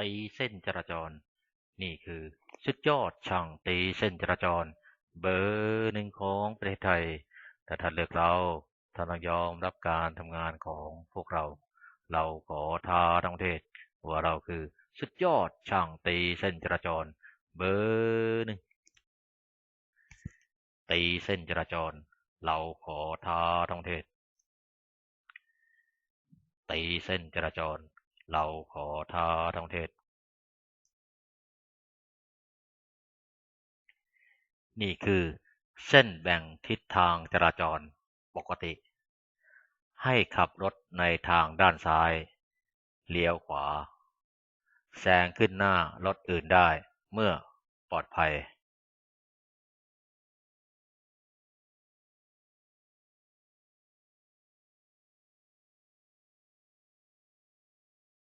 ตีเส้นจราจร นี่คือสุดยอดช่างตีเส้นจราจร เบอร์หนึ่งของประเทศไทยถ้าท่านเลือกเราท่านต้องยอมรับการทำงานของพวกเรา เราขอท้าทั้งประเทศว่าเราคือสุดยอดช่างตีเส้นจราจร เบอร์หนึ่งตีเส้นจราจร เราขอท้าทั้งประเทศตีเส้นจราจร เราขอท้าทั้งประเทศ นี่คือเส้นแบ่งทิศทางจราจรปกติ ให้ขับรถในทางด้านซ้าย เลี้ยวขวา แซงขึ้นหน้ารถอื่นได้เมื่อปลอดภัย